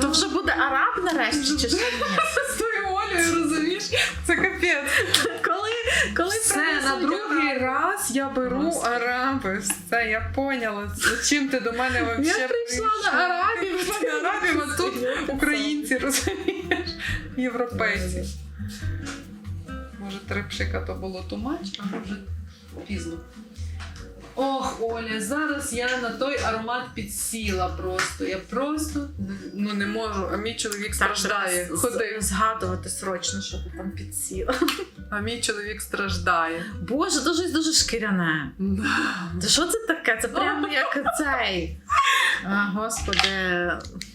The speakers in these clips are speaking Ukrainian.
То вже буде араб нарешті, чи що? З тою Олею, розумієш? Це капець. Коли, коли Все, на другий араб? раз я беру араби. Все, я поняла. Чим ти до мене взагалі Я прийшла на арабів. Ти арабів, а тут українці, розумієш? Європейці. Може, три пшика то було тумач, а може пізно. Ох, Оля, зараз я на той аромат підсіла просто. Я просто ну не можу, а мій чоловік страждає. Ходи, Згадувати срочно, що ти там підсіла. а мій чоловік страждає. Боже, дуже дуже шкіряне. Та що це таке? Це прямо як цей. А, господи,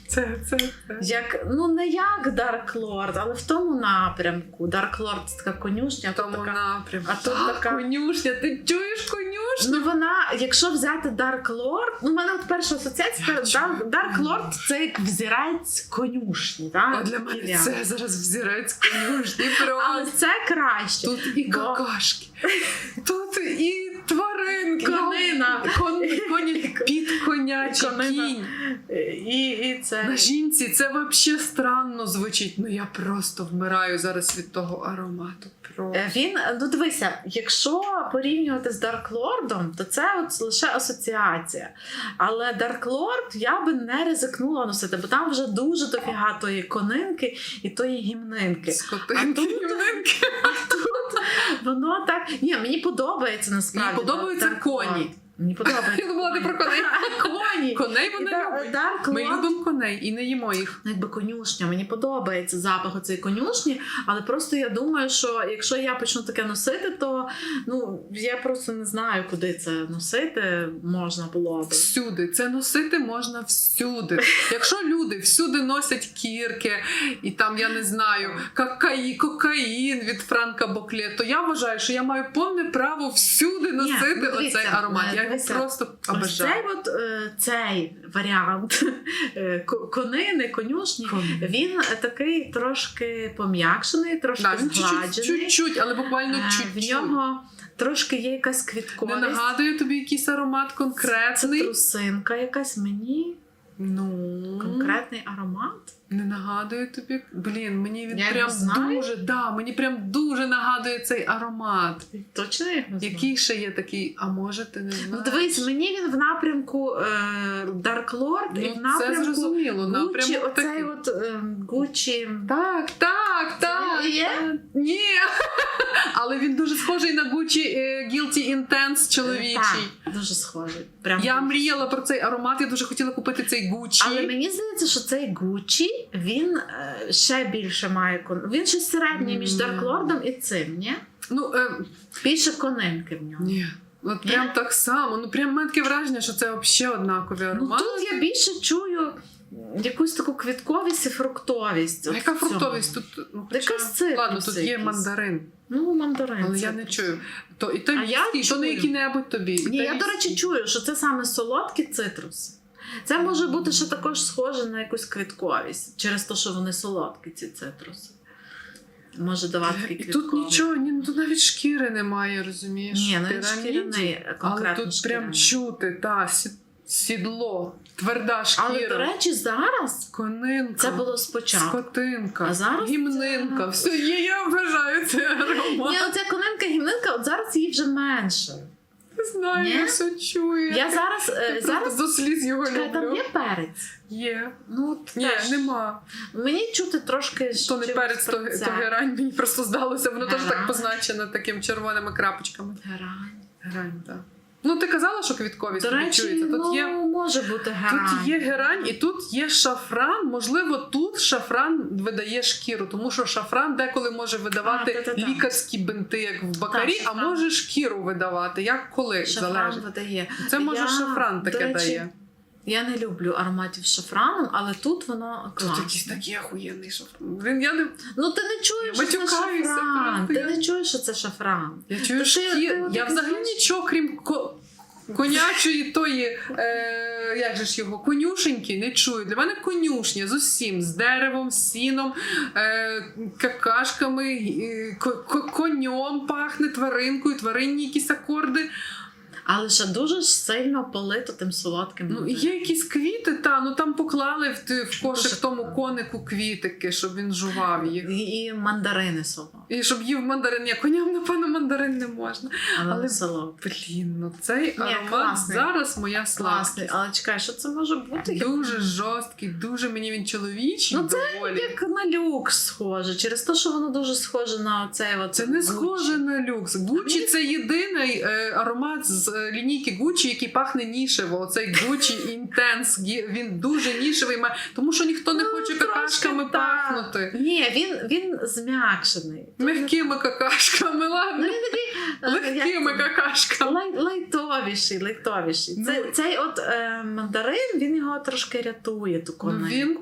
Це, це, це. як ну не як Dark Lord, але в тому напрямку. Dark Lord це така конюшня, В тому така. напрямку. а тут А, така- конюшня, ти чуєш конюшню? Ну вона, якщо взяти Dark Lord, ну в мене от перша асоціація чую. Dark Lord це як взірець конюшні, так? А для мене Кіря. це зараз взірець конюшні. Але це краще. Тут і Бо- какашки, тут і тваринка, Конина. Кон, коні, під конячий кінь. І, і це. На жінці це взагалі странно звучить. Ну я просто вмираю зараз від того аромату. Просто. Е, Він, ну дивися, якщо порівнювати з Lord, то це от лише асоціація. Але Lord я би не ризикнула носити, бо там вже дуже дофіга тої конинки і тої гімнинки. Скотинки, А тут- юнинки. Воно так. Ні, мені подобається насправді. Мені подобаються коні. Мені подобається. Я думала, ти про коней. Коні. Коней вони. Dark Ми любимо коней і не їмо їх. Ну, якби конюшня, мені подобається запах цієї конюшні, але просто я думаю, що якщо я почну таке носити, то ну я просто не знаю, куди це носити можна було би. Всюди. Це носити можна всюди. Якщо люди всюди носять кірки, і там, я не знаю, какаї, кокаїн від Франка Боклє, то я вважаю, що я маю повне право всюди носити ну, дивіться, оцей аромат. е, Я дивіться, просто Ось цей от е, цей варіант е, ко- конини, конюшні. Він е, такий трошки пом'якшений, трошки Да, згладжений. чуть-чуть, але буквально Е, чуть-чуть. В нього трошки є якась Не квітковість. нагадує тобі якийсь аромат Це конкретний. трусинка якась мені. Ну, Конкретний аромат. Не нагадує тобі. Блін, мені він Я прям знаю. дуже, да, мені прям дуже нагадує цей аромат. Точно я його знаю? Який ще є такий, а може ти не знаєш? Ну дивись, мені він в напрямку е, Dark Lord і в Ну, це зрозуміло, Гуччі, напрямок оцей такий. от е, Гуччі. Так, так, так. Є? так. Ні. Але він дуже схожий на Gucci е, Guilty Intense чоловічий. Так, дуже схожий. Прям Я дуже. мріяла про цей аромат, я дуже хотіла купити цей Gucci. Але мені здається, що цей Гуччі він е, ще більше має кон. Він щось середній між М. Dark Lordом і цим, ні? Ну, е, Більше конинки в ньому. ні. От прям так само. Ну прям мене таке враження, що це взагалі однакові Ну тут я більше чую якусь таку квітковість і фруктовість. А от яка фруктовість? Тут, ну, хоча- Якась цитрус Ладно, тут є якийсь. мандарин, Ну, мандарин. але я не чую. То А я італійський, то не чую. який-небудь тобі. Ні, я, до речі, чую, що це саме солодкі цитруси. Це може бути ще також схоже на якусь квітковість через те, що вони солодкі, ці цитруси. Може давати такий І тут нічого, ні, ну, тут навіть шкіри немає, розумієш? Ні, ну він Пірамід. шкіряний, Але тут шкіряний. прям чути, та, сідло, тверда шкіра, Але, до речі, зараз конинка, це було спочатку. скотинка, А зараз гімнинка. це- Все є, я вважаю це аромат. Ні, оця конинка гімнинка, от зараз її вже менше. Не знаю, Ні? я все чую. Я зараз, е, Я зараз до сліз його Чекай, там є перець. Є. Ну, Ні, теж. нема. Мені чути трошки. То не перець, то, то герань мені просто здалося. Воно теж так позначено таким червоними крапочками. Герань. Герань, так. Ну, ти казала, що квітковість До речі, чується. Тут ну, є може бути герань. Тут є герань і тут є шафран. Можливо, тут шафран видає шкіру, тому що шафран деколи може видавати А, та-та-та. лікарські бинти, як в бакарі, Так, а може шкіру видавати. Як коли Шафран залежить. видає. Це може Я, шафран до таке речі, дає. Я не люблю ароматів з шафраном, але тут воно Тут класно. якийсь такий охуєнний шафран. Я не Ну ти не чуєш, Я що це шафран. Ти не чуєш, що це шафран. я чую Та ти- ти Я взагалі нічого, крім ко... конячої тої, е, як же ж його, конюшеньки не чую. Для мене конюшня з усім, з деревом, з сіном, е, какашками, е, ко- ко- конем пахне, тваринкою, тваринні якісь акорди. Але ще дуже сильно полито тим солодким. Ну, є якісь квіти, та ну там поклали в, в кошик Дуже тому конику квітики, щоб він жував їх. І, і мандарини солодкі. І щоб їв мандарин. Ні, коням, напевно, мандарин не можна. Але, Але- солодкі. Блін, ну цей аромат класний. зараз моя Класний. Але чекай, що це може бути? Дуже жорсткий, дуже мені він чоловічий. Ну, це доволі. Як на люкс схоже, через те, що воно дуже схоже на оцей от Це не схоже на люкс. Гучі це єдиний е, аромат з е, лінійки Гучі, який пахне нішево. Оцей Гучі гі- він дуже нішевий, тому що ніхто не Ну, хоче какашками пахнути. Ні, він, він зм'якшений. Мягкими какашками, Ну, ладно. він такий е, Легкими какашками. Лай, лайтовіший, лайтовіший. Це, Ну. цей от е, мандарин, він його трошки рятує, ту Ну, конинку. він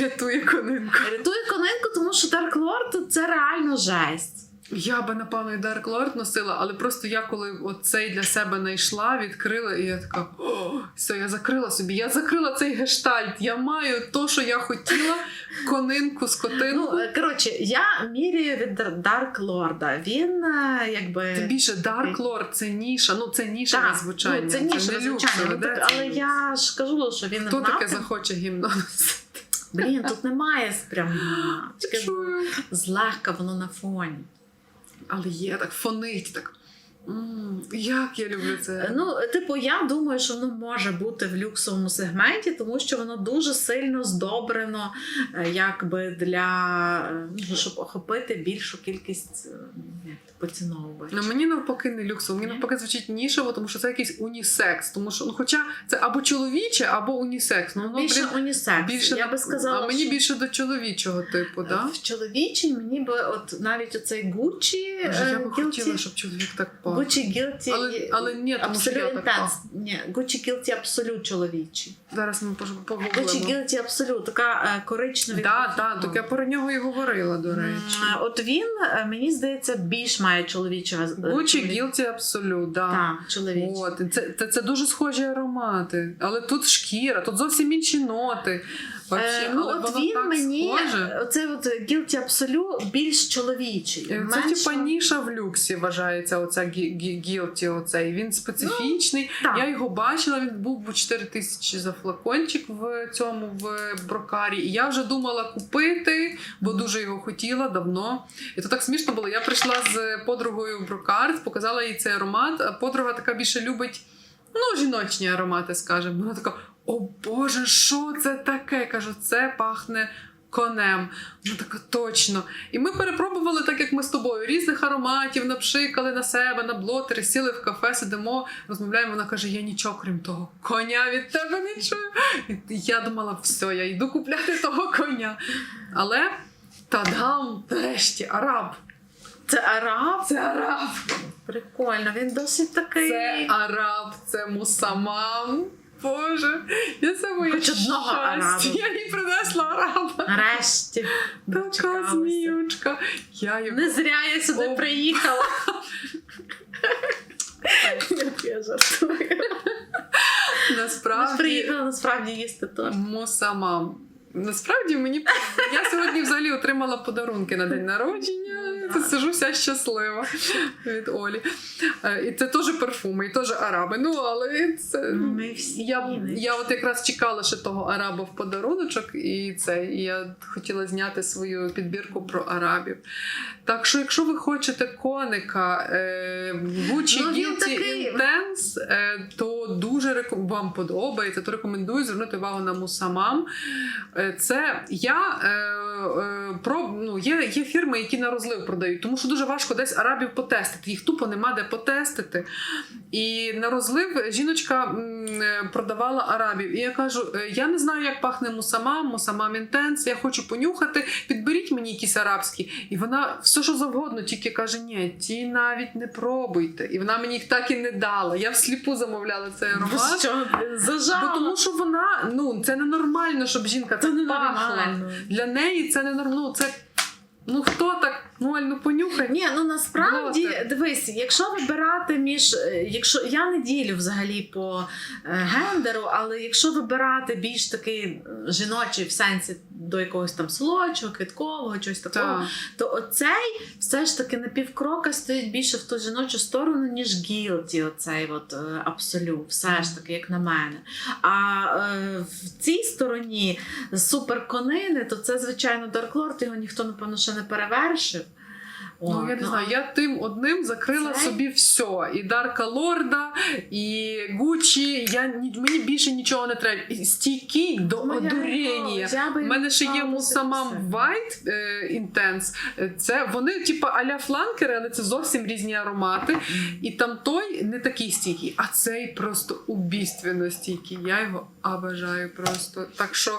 рятує конинку. Рятує конинку, тому що Dark Lord це реально жесть. Я би, напевно, і Dark Lord носила, але просто я коли цей для себе знайшла, відкрила, і я така: О, все, я закрила собі. Я закрила цей гештальт. Я маю то, що я хотіла, конинку, скотинку. Ну, е, коротше, я міряю від Дар- Dark Lord. Він е, якби. Тим більше Dark Lord це ніша. Ну це ніша Так, звучання. ну, це ніша, не звичайно. люксове, Ну, так, але я ж кажу, що він Хто таке захоче гімно носити? Блін, тут немає прям злегка воно на фоні. Але є так фонить, так. Як я люблю це. Ну, типу, я думаю, що воно може бути в люксовому сегменті, тому що воно дуже сильно здобрено, е, якби для е, ну, щоб охопити більшу кількість е, поціновувачів. Ну, мені навпаки не люксово, мені навпаки звучить нішево, тому що це якийсь унісекс. Тому що, ну, хоча це або чоловіче, або унісекс. Ну, воно, більше блін, унісекс. більше я би сказала, а мені що... більше до чоловічого типу, да? В чоловічій мені би от навіть оцей Гуччі я би хотіла, щоб чоловік так пах. Гуччі Гілті Але, але ні, тому що я так. Ні, Гуччі Гілті абсолют чоловічий. Зараз ми пож- Гуччі. Гілті абсолют, така е, коричнева. Так, так, так я про нього і говорила, до речі. От він, е, мені здається, більш має чоловічого. Гучі Гілті Абсолют, да. Так, чоловічий. От, це, це, це дуже схожі аромати. Але тут шкіра, тут зовсім інші ноти. Вообще, Е, ну, от він мені, схоже. оцей от Guilty Absolute більш чоловічий. Е, Це менш- типа ніша в люксі вважається оця гілті. Оцей. Він специфічний. так. Я його бачила, він був по 4 тисячі за флакончик в цьому в брокарі. І я вже думала купити, бо дуже його хотіла давно. І то так смішно було. Я прийшла з подругою в брокар, показала їй цей аромат. А подруга така більше любить ну, жіночні аромати, скажімо. Вона така: о Боже, що це таке? Кажу, це пахне. Конем, вона така точно. І ми перепробували, так як ми з тобою, різних ароматів, напшикали на себе, на блотери, сіли в кафе, сидимо, розмовляємо. Вона каже: Я нічого, крім того, коня від тебе не чую. І я думала, все, я йду купляти того коня. Але тадам, нарешті, араб. Це араб? Це араб. Прикольно, він досить такий. Це араб, це мусамам. Боже, я це моє Хоч одного щастя. араба. Я їй принесла араба. Нарешті. Така зміючка. Я його Не зря я сюди О. приїхала. Я жартую. Ми насправді приїхала насправді їсти то. мусамам. Насправді мені я сьогодні взагалі отримала подарунки на день народження. Це сижу вся щаслива від Олі. Е, І це теж парфуми, і теж араби. Ну, але це Ми всі. Я, я от якраз чекала ще того араба в подаруночок, і це і я хотіла зняти свою підбірку про арабів. Так що, якщо ви хочете коника е, Ну, Guilty Intense, е, то дуже реком... вам подобається, то рекомендую звернути увагу на Мусамам. Е, це я е, е, про, ну, є, є фірми, які на розлив продають, тому що дуже важко десь арабів потестити. Їх тупо нема де потестити. І на розлив жіночка продавала арабів. І я кажу: е, я не знаю, як пахне мусамам, мусамам інтенс, я хочу понюхати, підберіть мені якісь арабські. І вона все, що завгодно, тільки каже: ні, ті навіть не пробуйте. І вона мені їх так і не дала. Я всліпу замовляла цей аромат. що, Бо тому що вона, ну, це ненормально, щоб жінка Це не пахла. Для неї це не нормально. Ну, це, Ну хто так? Ноль, ну понюхай. Ні, ну насправді Глотер. дивись, якщо вибирати між е, якщо я не ділю взагалі по е, гендеру, але якщо вибирати більш такий е, жіночий в сенсі до якогось там солодшого, квіткового, чогось такого, Так. то оцей все ж таки на півкрока стоїть більше в ту жіночу сторону, ніж гілті, оцей от е, абсолют, все ж таки, як на мене. А е, в цій стороні суперконини, то це, звичайно, Lord, його ніхто, напевно, ще не перевершив. Ну, я не знаю, я тим одним закрила Цей? собі все. І Дарка Лорда, і Гуччі. Я, мені більше нічого не треба. Стійкий до одурення. У мене ще є Мусамам. White е, Intense. Е, Це вони, типу, аля фланкери, але це зовсім різні аромати. І там той не такий стійкий, а цей просто убійственно стійкий. Я його обожаю просто. Так що,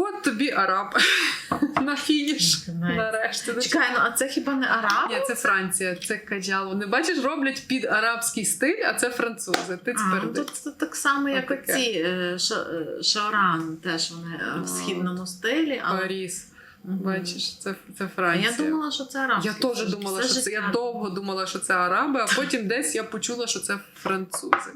от тобі араб на фініш. Нарешті. Чекай, ну а це хіба не араб? Ні, це Франція, це каджало. Не бачиш, роблять під арабський стиль, а це французи. Ти А, ну, це так само, як оці е, е, шаоран, теж вони е, в східному стилі. Паріс. Бачиш, це, це А Франція. я думала, що це араб. Я теж думала, що це. Я довго думала, що це араби, а потім десь я почула, що це французи.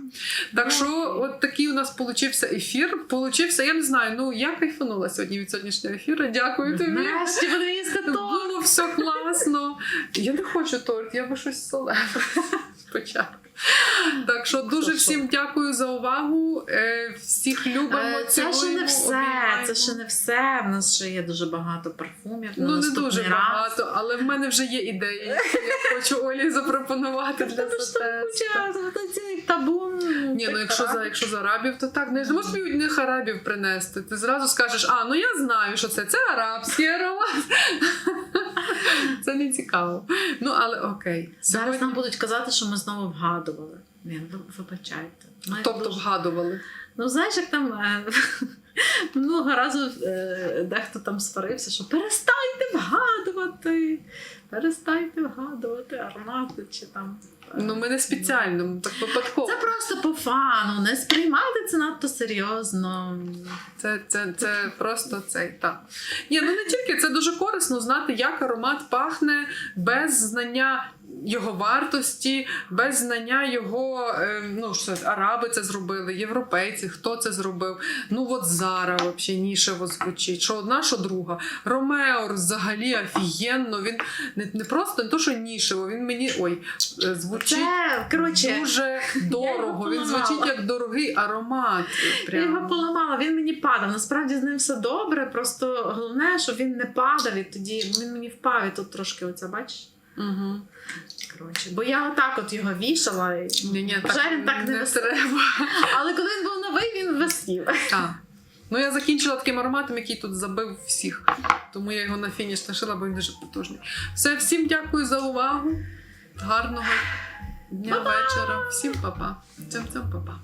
Так що, от такий у нас получився ефір. Получився, я не знаю, ну я кайфанула сьогодні від сьогоднішнього ефіру. Дякую тобі. Нарешті буду їсти торт. Було все класно. Я не хочу торт, я би щось солене спочатку. Так що дуже всім дякую за увагу. Е, Всіх любимо. Е, Це ще не все. Це ще не все. В нас ще є дуже багато парфумів. Ну, не дуже багато, але в мене вже є ідеї, я хочу Олі запропонувати для табун. Ні, ну якщо за, якщо за арабів, то так. Не можеш мені одних арабів принести. Ти зразу скажеш, а ну я знаю, що це. Це арабський аромат. Це не цікаво. Ну, але окей. Зараз Сьогодні... нам будуть казати, що ми знову вгадували. Ні, вибачайте. Ми Тобто дуже- вгадували. Ну, знаєш, як там е, минулого разу е, дехто там сварився, що перестаньте вгадувати, перестаньте вгадувати аромати чи там. е, Ну, ми не спеціально, ми так випадково. Це просто по фану, не сприймайте це надто серйозно. Це, це, це просто цей так. Ні, ну не тільки це дуже корисно знати, як аромат пахне без знання його вартості, без знання його. е, ну що араби це зробили, європейці, хто це зробив. Ну от Зара взагалі нішево звучить. Що одна, що друга. Ромеор взагалі офігенно. Він не, не просто не то, що нішево, він мені ой, е, звучить. Це, коротше, Дуже дорого. Він звучить як дорогий аромат. я його поламала, він мені падав. Насправді з ним все добре. Просто головне, щоб він не падав, і тоді він мені впав, і тут трошки оця, бачиш? Угу. Коротше, бо я отак от його вішала. Ні, ні, Вже він так не висить. треба. Але коли він був новий, він висів. Так. Ну, я закінчила таким ароматом, який тут забив всіх. Тому я його на фініш лишила, бо він дуже потужний. Все, всім дякую за увагу. Гарного дня, вечора. Всім па-па. Цям-цям, па-па.